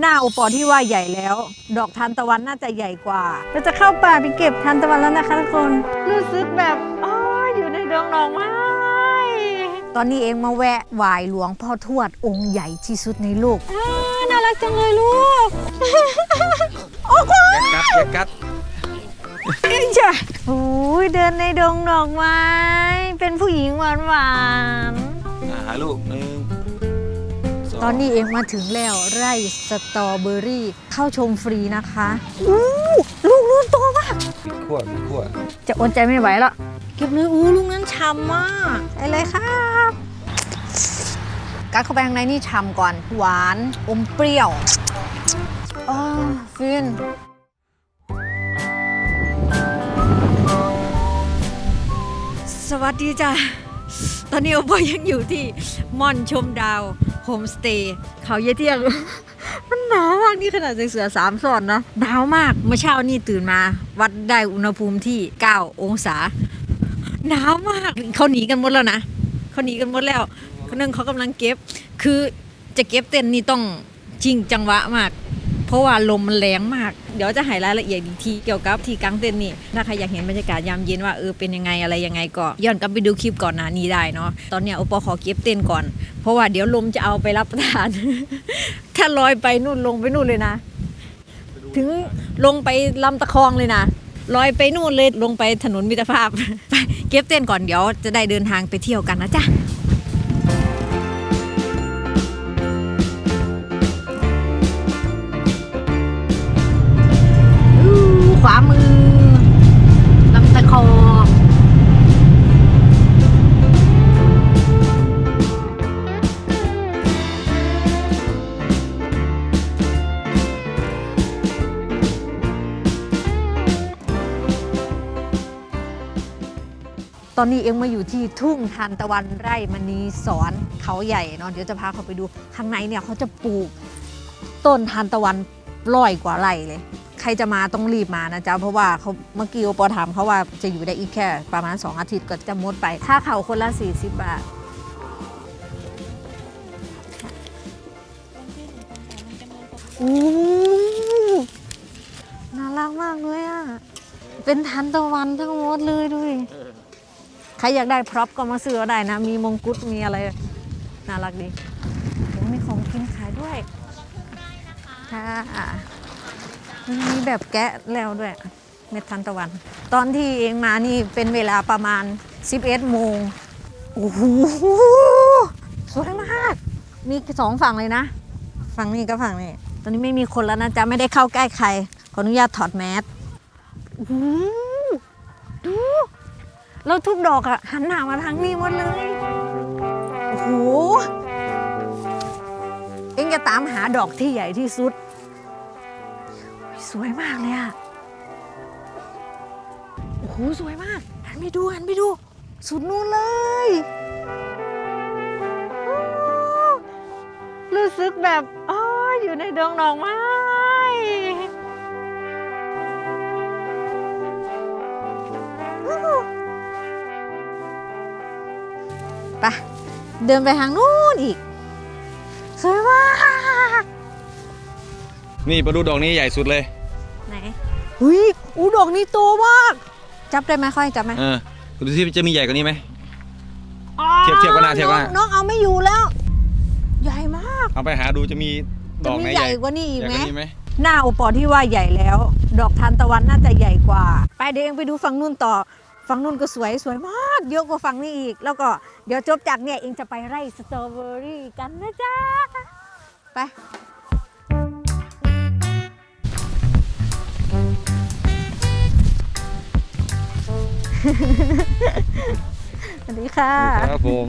หน้าโอปอที่ว่าใหญ่แล้ว ดอกทานตะวันน่าจะใหญ่กว่า เราจะเข้าป่าไปเก็บทานตะวันแล้วนะคะทุกคน รู้สึกแบบอ๋ออยู่ในดงดอกไม้ตอนนี้เองมาแวะไหวายหลวงพ่อทวดองค์ใหญ่ที่สุดในโลกอ้าน่ารักจังเลยลูก โอ้โหอย่ากัดอย่ากัดเอ้ยจ้ะโอ้ยเดินในดงดอกไม้ เป็นผู้หญิงหวานหวานๆอ่าหาลูกหนึ่งสง ตอนนี้เองมาถึงแล้วไร่สตรอเบอรี่เข้าชมฟรีนะคะอู้ลูกนู้นโตมากมีขั้วมีขั้วจะอดใจไม่ไหวแล้วเก็บเลยอู้ลูกนั้นฉ่ำมากไปเลยครับกัดเข้าไปข้างในนี่ฉ่ำก่อน หวานอมเปรี้ยวอ๋อฟินสวัสดีจ้ะ ตอนนี้โอปอยังอยู่ที่ม่อนชมดาวโฮมสเตย์เขาเยเที่ยง มันหนาวมากนี่ขนาดใส่เสื้อสามส่อนนะหนาวมากเมื่อเช้านี่ตื่นมา วัดได้อุณหภูมิที่ 9 องศาหนาวมากเขาหนีกันหมดแล้วนะเขาหนีกันหมดแล้วคนหนึงเขากำลังเก็บ คือจะเก็บเต้นนี่ต้องจริงจังหวะมาก เพราะว่าลมมันแรงมาก เดี๋ยวจะให้รายละเอียดอีกทีเกี่ยวกับที่กางเต็นนี่ถ้าใครอยากเห็นบรรยากาศยามเย็นว่าเออเป็นยังไงอะไรยังไงก็ย้อนกลับไปดูคลิปก่อนหน้านี้ได้เนาะตอนเนี้ยโอปอขอเก็บเต็นก่อน เพราะว่าเดี๋ยวลมจะเอาไปรับประทาน ถ้าลอยไปนู่นลงไปนู่นเลยนะ ถึงลงไปลำตะคองเลยนะลอยไปนู่นเลยลงไปถนนมิตรภาพ ไปเก็บเต็นก่อนเดี๋ยวจะได้เดินทางไปเที่ยวกันนะจ๊ะ อนนี้เองมาอยู่ที่ทุ่งทานตะวันไร่มณีสอนเขาใหญ่เนาะเดี๋ยวจะพาเขาไปดูข้างในเนี่ยเขาจะปลูกต้นทานตะวันร้อยกว่าไร่เลย ใครจะมาต้องรีบมานะจ๊ะเพราะว่าเขาเมื่อกี้โอปอถามเขาว่าจะอยู่ได้อีกแค่ประมาณ 2 อาทิตย์ก็จะหมดไป ถ้าเขาคนละ 40 บาทอู้น่ารักมากเลยอะเป็นทานตะวันทั้งหมดเลยดูดิ ครอยากได้พร็อพก็มาซื้อเอาได้นะ มีมงกุฎมีอะไร น่ารักดีโอ้มีของกินขายด้วยค่ะมันมีแบบแกะแล้วด้วย เม็ดทันตะวัน ตอนที่เองมานี่เป็นเวลาประมาณ 11โมงโอ้โหสวยมาก มีสองฝั่งเลยนะ ฝั่งนี้กับฝั่งนี้ ตอนนี้ไม่มีคนแล้วนะจ๊ะ ไม่ได้เข้าใกล้ใคร ขออนุญาตถอดแมสโอ้โหดู แล้วทุกดอกอะหันหน้ามาทางนี้หมดเลย โอ้โห เอ็งจะตามหาดอกที่ใหญ่ที่สุด สวยมากเลยอะโอ้โห สวยมาก หันไปดูหันไปดู สุดนู้นเลยโอ้รู้สึกแบบอ๋ออยู่ในดงดอกไม้ เดินไปทางนู้นอีก สวยมากนี่มาดูดอกนี้ใหญ่สุดเลย ไหนอุ้ยอู้ดอกนี้โตมาก จับได้ไหมค่อยจับไหมเออดูที่จะมีใหญ่กว่านี้ไหม เทียบเทียบกันหน้าเทียบกันหน้าองน้องเอาไม่อยู่แล้ว ใหญ่มาก เอาไปหาดูจะมีดจะอกมีไหนใหญ่กว่านี้อีกใหญ่ไหม กว่านี้ไหมหน้าโอปอที่ว่าใหญ่แล้ว ดอกทานตะวันน่าจะใหญ่กว่า ไปเดี๋ยวเองไปดูฝั่งนู้นต่อ ฝั่งนู้นก็สวยสวยมาก เยอะกว่าฝั่งนี้อีก แล้วก็เดี๋ยวจบจากเนี่ยเองจะไปไร่สตรอเบอรี่กันนะจ๊ะ ไปสวัสดีค่ะ ครับผม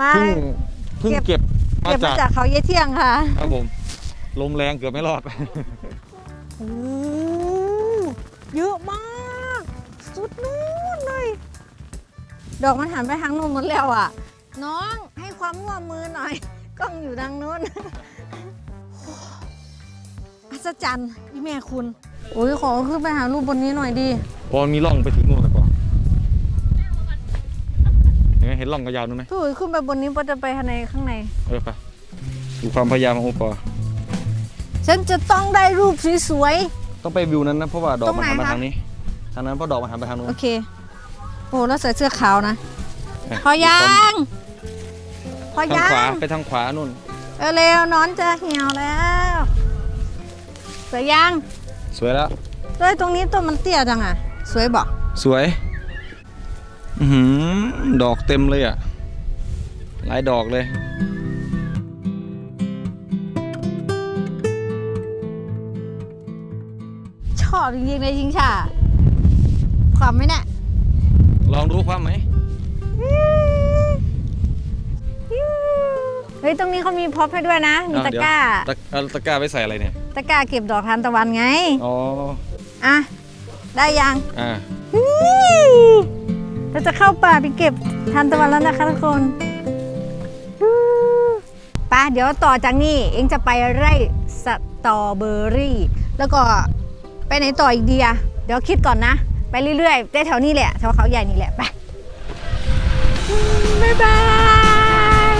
มาเพิ่งเพิ่งเก็บเก็บมาเก็บมาจากจากเขาเยเที่ยงค่ะ ครับผม ลมแรงเกือบไม่รอด โอ้ เยอะมาก สุดนู้นเลย ดอกมันหันไปทางนู้นหมดแล้วอะ น้องให้ความร่วมมือหน่อย กล้องอยู่ทางนู้นอัศจรรย์อีแม่คุณ โอ้ยขอขึ้นไปหารูปบนนี้หน่อยดิพอมีร่องไปถึงนู่นแล้วก็เห็นไหมเห็นร่องยาวๆนู่นไหมพี่อุ๋ยขึ้นไปบนนี้ปอจะไปข้างในข้างใน เออไปความพยายามของโอปอฉันจะต้องได้รูปสวย ต้องไปวิวนั้นนะเพราะว่าดอกมันหันมาตรงไหนคะทางนี้ ทางนั้นเพราะดอกมันหันไปทางนู้ๆนโอเค โอ้แล้วใส่เสื้อขาวนะะพอยัง พอทางยัขวางไปทางขวานู่นเร็วๆนอนจะเหี่ยวแล้วสวยยังสวยแล้วเฮ้ยตรงนี้ต้นมันเตี้ยจังอะ สวยบอกสวยอือหือดอกเต็มเลยอะหลายดอกเลย อบจริงๆเลยชิงช่าความไหมเนี่ยลองดูความไหมเฮ้ยตรงนี้เขามีพ็อปให้ด้วยนะ มีอ้วตะเดี๋ยวกร้าตะเอาตะกร้าไปใส่อะไรเนี่ย ตะกร้าเก็บดอกทานตะวันไง อ๋อ อะ ได้ยังอ่าเราจะเข้าป่าไปเก็บทานตะวันแล้วนะคะทุกคนไป้าเดี๋ยวต่อจากนี้เองจะไปไร่สตรอเบอรี่ แล้วก็ ไปไหนต่ออีกดีอะเดี๋ยวคิดก่อนนะ ไปเรื่อยๆได้แถวนี้แหละแถวเขาใหญ่นี่แหละไปบ๊ายบาย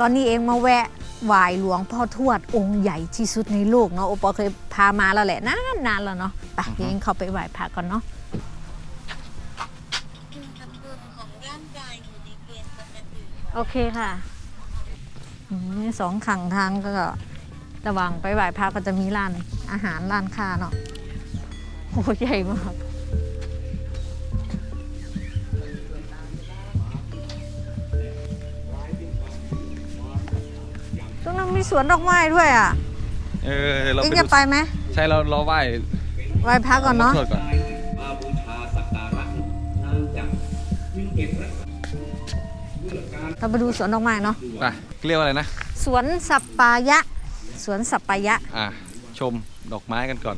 ตอนนี้เองมาแวะไหว้หลวงพ่อทวดองค์ใหญ่ที่สุดในโลกเนาะโอปอเคยพามาแล้วแหละนานนานๆแล้วเนาะไปเดี๋ยวเองเข้าไปไหว้พระก่อนเนาะ โอเคค่ะอืมสองขังทางก็ระหว่างไปไหว้พระก็จะมีร้านอาหารร้านค้าเนาะโอ้ใหญ่มาก ตรงนั้นมีสวนดอกไม้ด้วยอะ เออเราเอ็งไปจะดูไปไหมใช่เราเราไหว้ไหว้พระก่อนเนาะทวดก่อน เราไปดูสวนดอกไม้เนาะไปเรียกว่าอะไรนะ สวนสัปปายะ สวนสัปปายะ อ่าชมดอกไม้กันก่อน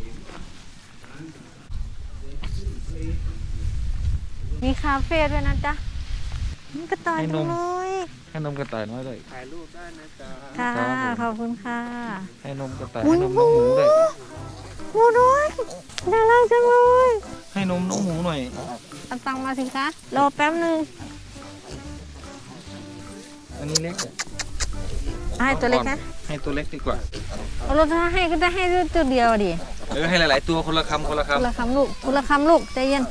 มีคาเฟ่ด้วยนะจ๊ะนี่กระต่ายให้นจังม เลยให้นมกระต่ายน้อยด้วยค่ะ ครับผม ขอบคุณค่ะให้นมกระต่ายอุ๊ให้ยนมน้องหมูด้วย หมูน้อยน่ารักจังเลยให้นมน้องหมูหน่อยเอาตังค์มาสิคะรอแป๊บนึง อันนี้เล็กอะเอาให้ตัวเล็กนะให้ตัวเล็กดีกว่า เอารถถ้าให้ก็จะให้ตัวเดียวดิเออให้หลาย ๆ ตัวคนละคำคนละคนละคำคำลูกคนละคำลูกใจเย็น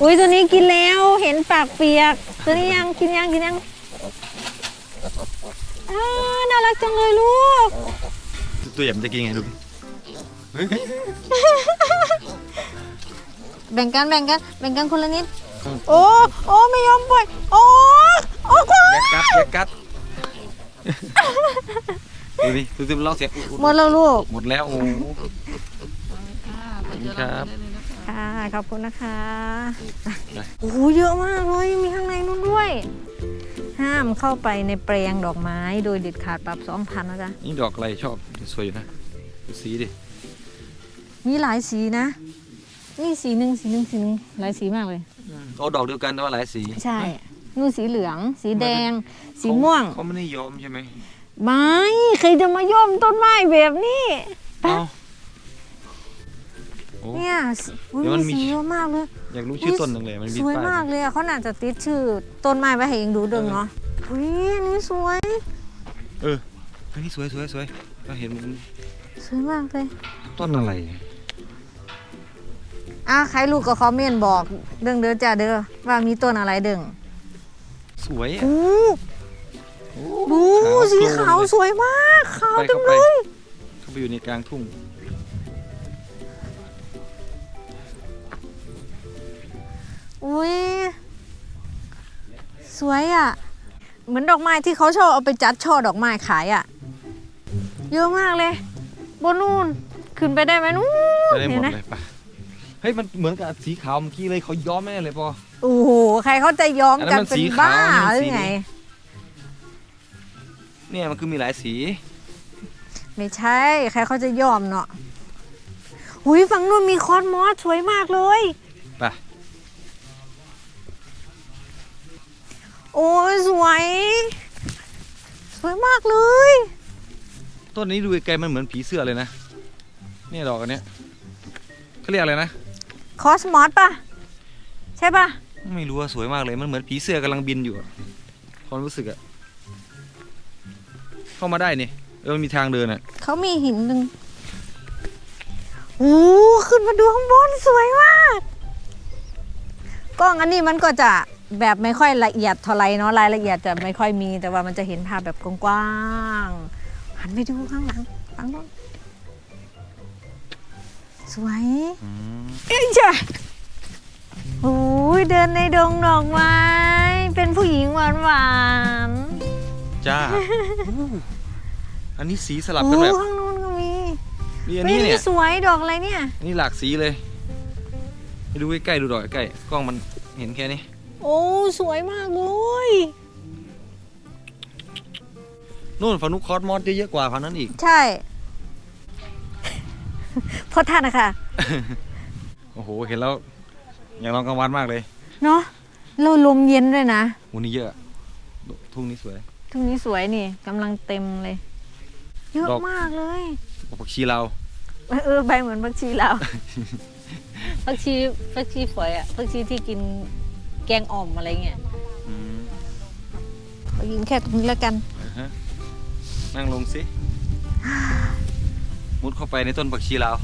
อุ้ยตัวนี้กินแล้วเห็นปากเปียก ตัวนี้ยังกินยังกินยังอ้าวน่ารักจังเลยลูกตัวใหญ่มันจะกินไงดูดิเฮ้ยแบ่งกันแบ่งกันแบ่งกันคนละนิด โอ้โอ้ไม่ยอมปล่อยโอ้โอ้ควาแยกกัดแยกกัดดูดิดูดิมันร้องเสียงอุ๊ยอุ๊ยหมดแล้วลูกหมดแล้วโอ้โหขอบคุณครับ ค่ะขอบคุณนะคะไป โอ้โหเยอะมากเลยมีข้างในนู้นด้วย ห้ามเข้าไปในแปลงดอกไม้โดยเด็ดขาดปรับสองพันนะจ๊ะนี่ดอกอะไรชอบสวยอยู่นะดูสีดิมีหลายสีนะ นี่สีหนึ่งสีหนึ่งสีหนึ่งหลายสีมากเลยโอ้ดอกเดียวกันแต่ว่าหลายสีใช่นู่นสีเหลือง สีแดง สีม่วงเขาไม่ได้ยอมใช่ไหมไม่ใครจะมาย่อมต้นไม้แบบนี้ เอ้าโอ้ เนี่ยอุ๊ยเดี๋ยวมันมีมี สีเยอะมากเลยอยากรู้ชื่อต้นหนึ่งเลยมันมีสวยป้ายมากเลยอะเขาน่าจะติดชื่อต้นไม้ไว้ให้เองดูดึงเนาะอุ้ยอันนี้สวย เออเฮ้ยนี่สวยสวยสวยเราเห็นมันสวยมากเลยต้นอะไรอะ ใครลูกก็คอมเมนต์บอกเด้งเด้อจ้าเด้อว่ามีต้นอะไรเด้งสวยอะ อู้โอ้ดูสีขาวโปร่งเลยสวยมากขาวไปจัเข้างไปเลย เข้าไปอยู่ในกลางทุ่ง อุ้ยสวยอะ เหมือนดอกไม้ที่เขาชอบเอาไปจัดช่อดอกไม้ขายอะ เยอะมากเลย บนนู่น ขึ้นไปได้ไหมนู่ไปนได้หมเห็ดนไหมเลยปะ เฮ้ยมันเหมือนกับสีขาวเมื่อกี้เลยเขาย้อมแม่เลยปอ โอ้โหใครเขาจะย้อมอันนั้กันนมันเป็นสีบ้าขาวหอันนี้รือไงสีเนี่ยมันคือมีหลายสีไม่ใช่ ใครเขาจะยอมเนาะหุยฝั่งนู้นมีคอนมอสสวยมากเลย ไปโอ้ยสวย สวยมากเลย ต้นนี้ดูไกลๆมันเหมือนผีเสื้อเลยนะเนี่ยดอกอันเนี้ยเขาเรียกอะไรนะ คอสมอสป่ะ ใช่ป่ะ ไม่รู้ว่าสวยมากเลยมันเหมือนผีเสื้อกำลังบินอยู่อะความรู้สึกอะเข้ามาได้นี่เออมันมีทางเดินอะเขามีหินหนึ่งโอ้ขึ้นมาดูข้างบนสวยมาก กล้องอันนี้มันก็จะแบบไม่ค่อยละเอียดเท่าไรเนาะรายละเอียดจะไม่ค่อยมี แต่ว่ามันจะเห็นภาพแบบกว้างๆหันไปดูข้างหลังหลังโน้น สวยอืมเอ้ยจ้ะโอ้ยเดินในดงดอกไม้ เป็นผู้หญิงหวานหวานจ้าอู้อันนี้สีสๆลับโอ้กันแบบข้างนู้นก็มีนี่อันเฮ้ยนี้เนี่นี่ยสวยดอกอะไรเนี่ย อันนี้หลากสีเลยไปดูใกล้ๆดูดอกใกล้ๆกล้องมันเห็นแค่นี้ โอ้สวยมากเลยนู่นฟานุคอสมอสเยอะๆกว่าพันนั้นอีก ใช่ เพราะท่านนะคะโอ้โห เห็นแล้วอยากลองกลางวันมากเลยเนาะเราลมเย็นด้วยนะโหนี่เยอะ ทุ่งนี้สวย ทุ่งนี้สวยนี่กำลังเต็มเลย เยอะดอก มากเลย ผักชีเราวเออเออใบเหมือนผักชีเราวผักชีผักชีฝอยอะผักชีที่กินแกงอ่อมอะไรเงี้ยอืมขอยิงแค่ตรงนี้แล้วกัน อ่าฮะนั่งลงสิ มุดเข้าไปในต้นผักชีเราว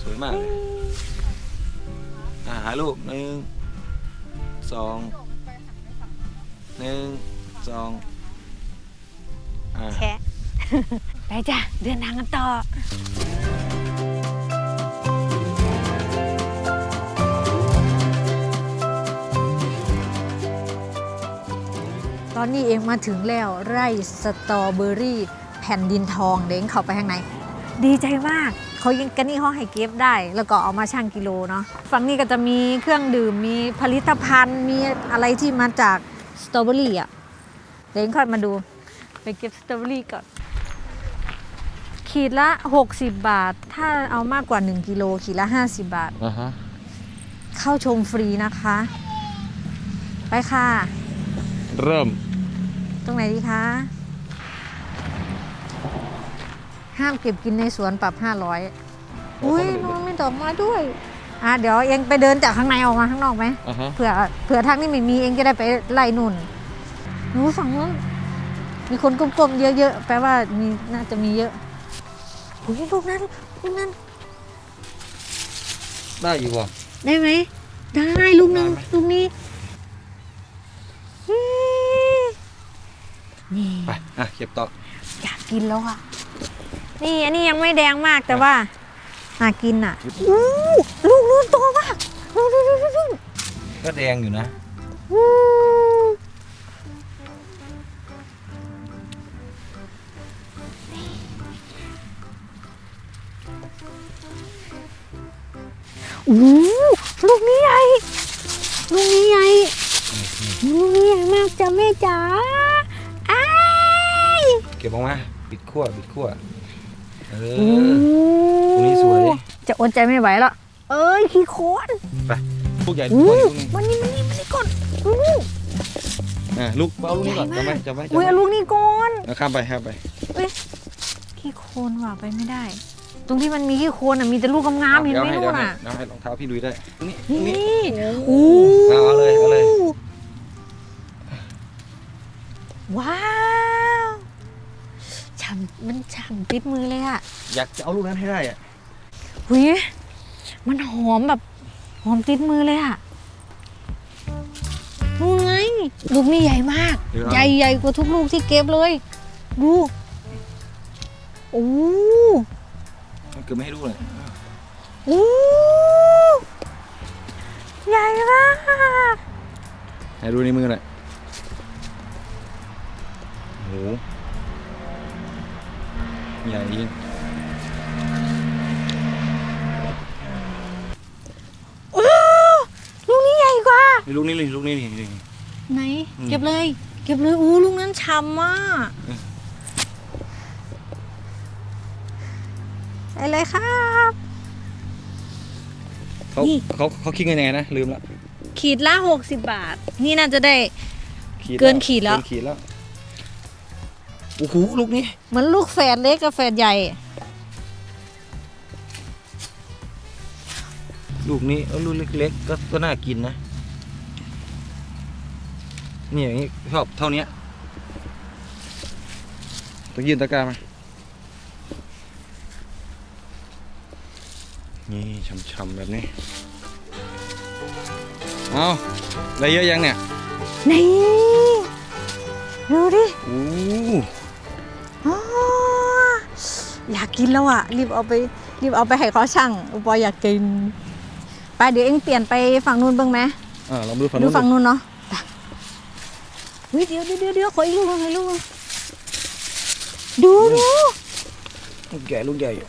สวยมากเลยอ่าหารูปหนึ่งสองหนึ่งสองอ่าแค่ไปจ้ะ เดินทางกันต่อ ตอนนี้เองมาถึงแล้วไร่สตรอเบอรี่แผ่นดินทองเด้งเข้าไปข้างในดีใจมากเขายังกันนี่ห้องให้เก็บได้ แล้วก็เอามาชั่งกิโลเนาะฝั่งนี้ก็จะมีเครื่องดื่มมีผลิตภัณฑ์มีอะไรที่มาจากสตรอเบอรี่อะเดี๋ยวค่อยมาดูไปเก็บสตรอเบอรี่ก่อนขีดละ 60 บาท ถ้าเอามากกว่า 1 กิโลขีดละ 50 บาทอ่าฮะเข้าชมฟรีนะคะ ไปค่ะ เริ่ม ตรงไหนดีคะ ห้ามเก็บกินในสวนปรับ 500 อุ้ยน้องมีดอกไม้ด้วย อะเดี๋ยวเองไปเดินจากข้างในออกมาข้างนอกไหมอ่าฮะ เผื่อเผื่อทางนี้ไม่มีเองจะได้ไปไล่นุ่นหนูฝั่งนู้นมีคนกลมๆเยอะๆแปลว่ามีน่าจะมีเยอะอุ้ยลูกนั้นลูกนั้น ได้อยู่ว่ะได้ไหม ได้ลูกหนึงได้ไหมลูกนี้อืม นี่ไปอะเก็บต่ออยากกินแล้วอะ นี่อันนี้ยังไม่แดงมากแต่ว่าน่ากินอะอู้ลูกนู้นโตมากลูกนู้นลูกนู้นลูกนู้นก็แดงอยู่นะอู้อู้ลูกนี้ใหญ่ ลูกนี้ใหญ่ ลูกนี้ใหญ่มากจ้ะแม่จ๋าอ้ายเก็บออกมาบิดขั้วบิดขั้วเออโอ้ตรงนี้สวยจะอดใจไม่ไหวแล้วเอ้ยขี้โคตรไปลูกใหญ่อู้ลูกใหญ่ลูกนึงมันนี่มันนี่มันนี่ก่อนลูกอะลูกเอาลูกนี้ก่อนใหญ่จำไหมมากจำไหมจำอุ้ยไหมเอาลูกนี้ก่อนเอาข้ามไปข้ามไปขี้โคลนว่ะไปไม่ได้ ตรงที่มันมีขี้โคลนอะมีแต่ลูกงามๆเห็นไหมดี๋ยวนู่นให้อะเดี๋ยวให้รองเท้าพี่ลุยได้นี่นี่นี่อู้ ติดมือเลยอะอยากจะเอาลูกนั้นให้ได้อะหุยมันหอมแบบหอมติดมือเลยอะนู่นไงลูกนี่ใหญ่มากเดี๋ยวใหญ่ใหญ่กว่าทุกลูกที่เก็บเลย ดูโอ้มันเกือบไม่ให้ลูกเลยโอ้ใหญ่มากให้ดูในมือหน่อยโอ้โห ใหญ่จริงโอ้ลูกนี้ใหญ่กว่า นี่ลูกนี้เลยลูกนี้นี่นี่ ไหน อืม เก็บเลย เก็บเลยอู้ลูกนั้นฉ่ำมากเออไปเลยครับ เขานี่ เขาเขาคิดกันยังไงนะลืมละขีดละหกสิบบาท นี่น่าจะได้เกินขีดแล้ว เกินขีดแล้ว โอ้โหลูกนี้เหมือนลูกแฝดเล็กกับแฝดใหญ่ ลูกนี้เอาลูกเล็กๆก็ก็น่ากินนะนี่อย่างนี้ชอบเท่านี้ต้องยืนตะกร้ามานี่ช่ำๆแบบนี้ เอาได้เยอะยังเนี่ย นี่ ดูดิ โอ้อ๋อ อยากกินแล้วอะ รีบเอาไปรีบเอาไปให้เขาช่างอุปอยอยากกิน ไปเดี๋ยวเอ็งเปลี่ยนไปฝั่งนู้นบ้างไหมอ่าลองดูฝั่งดูนู้นฝั่งนู้นเนาะไปเฮ้ยเดี๋ยวเดี๋ยวเดี๋ยวเดี๋ยวขออีกลูกหนึ่งให้ลูกหนึ่งดูดูลูกใหญ่ลูกใหญ่อยู่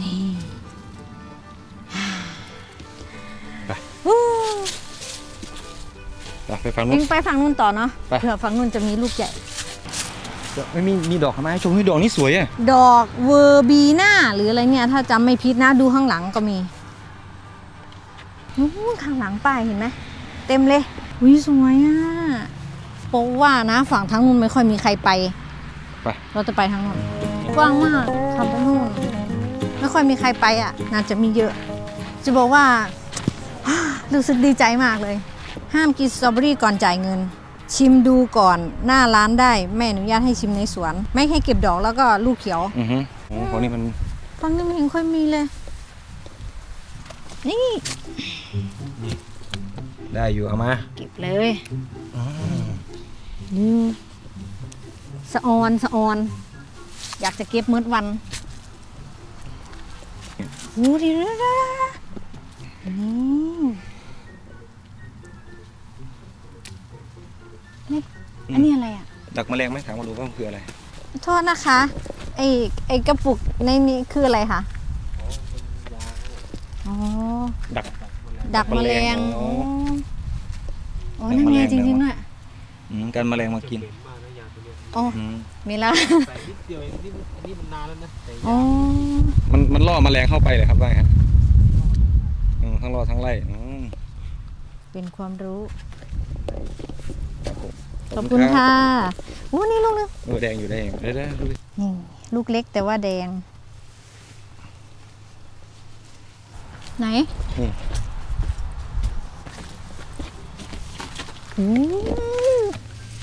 นี่ไปอู้ไปไปฝั่งนู้เอ็น งไปฝั่งนู้นต่อเนาะไป เผื่อฝั่งนู้นจะมีลูกใหญ่ ไม่มีมีดอกไม้ชมให้ดอกนี้สวยอะดอกเวอร์บีน่าหรืออะไรเนี่ย ถ้าจำไม่ผิดนะดูข้างหลังก็มีนู้นข้างหลังป้ายเห็นไหมเต็มเลยวิสวยอะโปะว่านะฝั่งทางนู้นไม่ค่อยมีใครไป ไปเราจะไปทางนู้นกว้างมากขับไปนู่นไม่ค่อยมีใครไปอะ น่าจะมีเยอะ จะบอกว่า รู้สึกดีใจมากเลย ห้ามกินสตรอเบอรี่ก่อนจ่ายเงิน ชิมดูก่อนหน้าร้านได้ไม่อนุญาตให้ชิมในสวน ไม่ให้เก็บดอกแล้วก็ลูกเขียวอือฮึโอ้ของนี้มันฟังนี่ไม่เห็นค่อยมีเลย นี่ได้อยู่เอามาเก็บเลยนี่สะออนสะออน อยากจะเก็บมืดวันโอ้ดีเลยน อันนี้อะไรอะ ดักแมลงไหมถามมาดูว่ามันคืออะไร โทษนะคะไอไอกระปุกในนี้คืออะไรคะอ๋อดัก ดักแมลงอ๋อ๋อออ๋อดักนั่นแมลไงงจริงๆเหรอด้วยอืมการแมลงมากินอ๋ออืมมีแล้วใส่นิดเดียวเองนี่อันนี้มันนานแล้วนะแต่อ๋อมันมันล่อแมลงเข้าไปเลยครับว่าไงครับอืมทั้งล่อทั้งไล่อืมเป็นความรู้ ขขออบบคุคุณณครัค่ะบโอ้นี่ลูกนึงเออแดงอยู่แดงอยู่ได้ได้ดูดินี่ลูกเล็กแต่ว่าแดง ไหนนี่อืม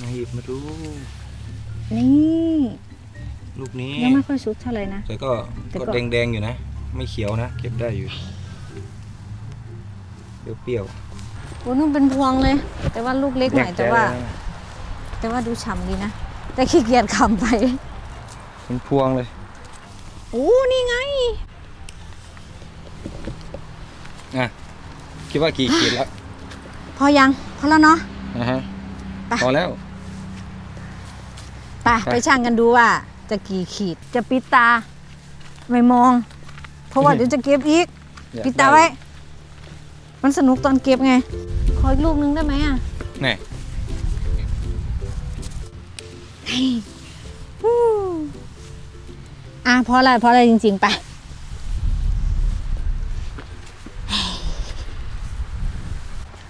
มาหยิบมาดูนี่ลูกนี้ยังไม่ค่อยสุกเท่าไหร่นะแต่ก็แต่ก็ก็แดงแดงๆอยู่นะ ไม่เขียวนะ เก็บได้อยู่เปรี้ยวโอ้นุ่นเป็นพวงเลย แต่ว่าลูกเล็กๆหน่อยแต่ว่า แยกะแต่ว่าดูฉ่ำดีนะ แต่ขี้เกียจคำไป เป็นพวงเลยโอ้นี่ไง อะคิดว่ากี่ขีดแล้วพอยัง พอแล้วเนาะ นะฮะไป พอแล้ว ไปไป ไปช่างกันดูว่า จะกี่ขีดจะปิดตา ไม่มอง เพราะว่าเดี๋ยวจะเก็บอีก อยกปิดตาไว้ มันสนุกตอนเก็บไง ขออีกลูกนึงได้ไหมอะ แน่ฮู้ อะพอละพอละจริง ๆ ไป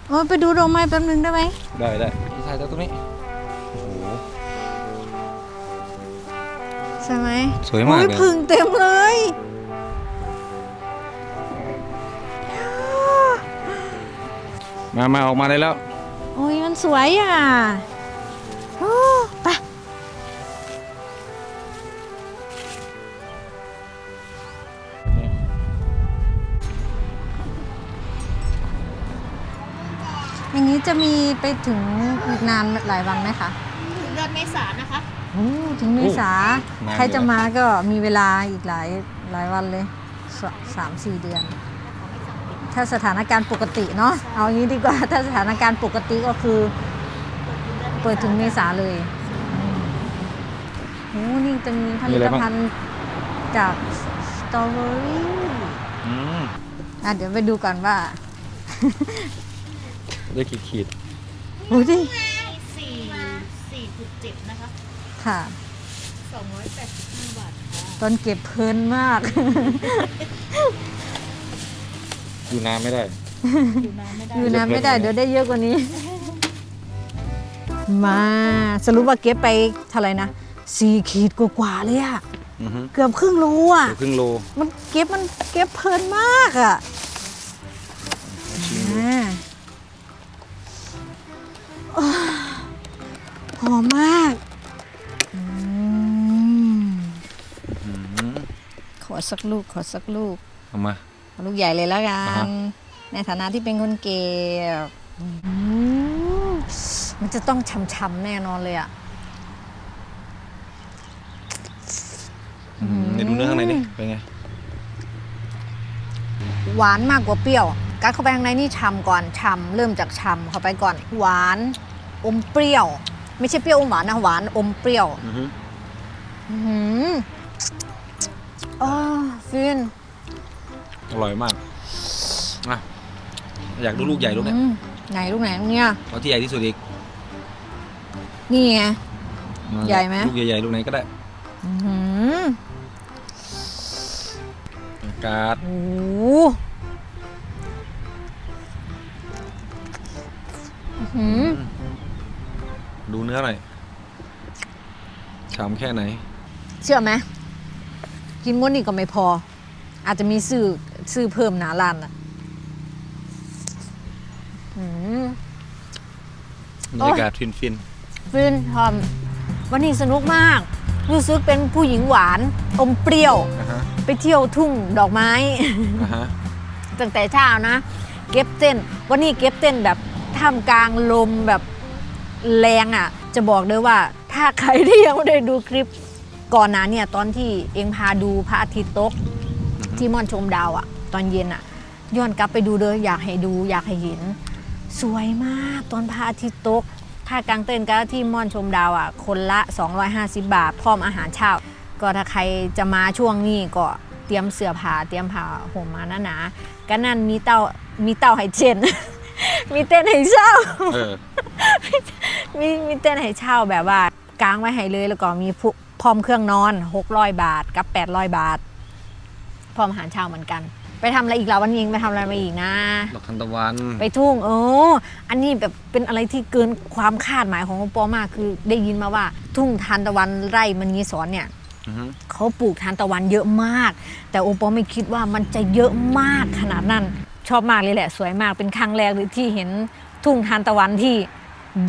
โอ้ยไปดูดอกไม้แป๊บนึงได้ไหม ได้ได้พี่ชายตัวตรงนี้ โอ้โห ใช่ไหมสวยมากโอ้เลยพึ่งเต็มเลยมามาออกมาได้แล้ว โอ้ยมันสวยอะ โอ้ไป อย่างนี้จะมีไปถึงอีกนานหลายวันไหมคะถึงเดือนเมษายนนะคะโอ้ถึงเมษานานอยู่ ใครจะมาก็มีเวลาอีกหลายหลายวันเลยสสามสี่เดือน ถ้าสถานการณ์ปกติเนาะเอางี้ดีกว่า ถ้าสถานการณ์ปกติก็คือเปิดถึงเมษาเลยโอ้นี่จะมีผลิตภัณฑ์จากสตรอเบอรี่ อืม อะเดี๋ยวไปดูก่อนว่า ได้กี่ขีดโอ้ดิสี่สี่จุดเจ็ดนะคะค่ะ สองร้อยแปดสิบห้าบาทค่ะตอนเก็บเพลินมากอยู่นานไม่ได้ อยู่นานไม่ได้อยู่นานไม่ได้เดี๋ยวได้เยอะกว่านี้ มาสรุปว่าเก็บไปเท่าไหร่นะสี่ขีดกว่าๆเลยอะอือฮึเกือบครึ่งโลอะเดี๋ยวครึ่งโล มันเก็บมันเก็บเพลินมากอะ อมมากอืมอืมขอสักลูกขอสักลูกเอามา เอาลูกใหญ่เลยแล้วกัอ่าฮะ น ในฐานะที่เป็นคนเก็บอืมมันจะต้องช่ำๆแน่นอนเลยอะอืมเดี๋ยวดูเนื้อข้างในดิเป็นไง หวานมากกว่าเปรี้ยว กัดเข้าไปข้างในนี่ฉ่ำก่อนฉ่ำเริ่มจากฉ่ำเข้าไปก่อน หวานอมเปรี้ยว ไม่ใช่เปรี้ยวอมหวานนะหวานอมเปรี้ยวอือฮึอื้อหืออ๋อฟินอร่อยมากอะอยากดูลูกใหญ่ลูกเนี้ยอืมไหนลูกไหนลูกเนี่ยเอาที่ใหญ่ที่สุดอีกนี่ไง ใหญ่ไหม ลูกใหญ่ๆลูกไหนก็ได้อื้อหืออากาศโอ้โหอื้อหือ ดูเนื้อหน่อยฉ่ำแค่ไหน เชื่อไหมกินม้วนนี่ก็ไม่พอ อาจจะมีซื้อซื้อเพิ่มหนาร้านอะอื้อหือบรรยากาศฟินฟินฟินทอม วันนี้สนุกมาก รู้สึกเป็นผู้หญิงหวานอมเปรี้ยว ๆนะฮะไปเที่ยวทุ่งดอกไม้ นะฮะตั้งแต่เช้านะ เก็บเต้น วันนี้เก็บเต้นแบบท่ามกลางลมแบบ แรงอะ จะบอกเลยว่า ถ้าใครที่ยังไม่ได้ดูคลิปก่อนหน้าเนี่ยตอนที่เองพาดูพระอาทิตย์ตกที่ม่อนชมดาวอะตอนเย็นอะย้อนกลับไปดูเด้ออยากให้ดูอยากให้เห็น สวยมากตอนพระอาทิตย์ตกค่ากางเต้นก็ที่ม่อนชมดาวอะคนละ 250 บาท พร้อมอาหารเช้าก็ถ้าใครจะมาช่วงนี้ก็เตรียมเสื้อผ้าเตรียมผ้าห่มมาหนาๆก็นั่นมีเต้ามีเต้าให้เช่น มีเต้นให้เช่า เออ มีมีเต้นให้เช่าแบบว่ากางไว้ให้เลยแล้วก็มีผู้พร้อมเครื่องนอน 600 บาทกับ 800 บาท พร้อมอาหารเช้าเหมือนกัน ไปทำอะไรอีกล่ะวันนี้ไปทำอะไรมาอีกนะ ดอกทานตะวัน ไปทุ่งโอ้อันนี้แบบเป็นอะไรที่เกินความคาดหมายของโอปอมากคือได้ยินมาว่า ทุ่งทานตะวันไร่มันงี้สอนเนี่ยอือฮึเขาปลูกทานตะวันเยอะมาก แต่โอปอไม่คิดว่ามันจะเยอะมากขนาดนั้น ชอบมากเลยแหละ สวยมากเป็นครั้งแรกเลยที่เห็นทุ่งทานตะวันที่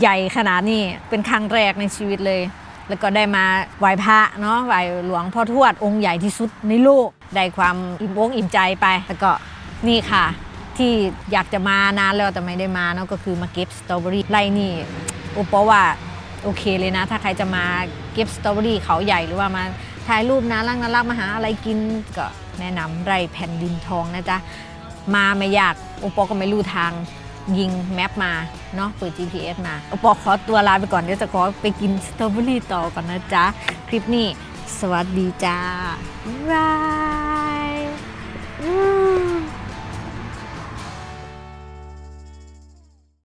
ใหญ่ขนาดนี้เป็นครั้งแรกในชีวิตเลย แล้วก็ได้มาไหว้พระเนาะไหว้หลวงพ่อทวดองค์ใหญ่ที่สุดในโลกได้ความอิ่มอกอิ่มใจไป แล้วก็นี่ค่ะ ที่อยากจะมานานแล้วแต่ไม่ได้มาเนาะก็คือมาเก็บสตรอเบอรี่ไร่นี่โอปว่าโอเคเลยนะ ถ้าใครจะมาเก็บสตรอเบอรี่เขาใหญ่หรือว่ามาถ่ายรูปน่ารักน่ารักมาหาอะไรกินก็แนะนำไร่แผ่นดินทองนะจ๊ะมาไม่ยากโอปก็ไม่รู้ทาง ยิงแมปมาเนาะเปิด GPS มาเอาปอขอตัวลาไปก่อนเดี๋ยวจะขอไปกินสตรอเบอรี่ต่อก่อนนะจ๊ะ คลิปนี้ สวัสดีจ้าบาย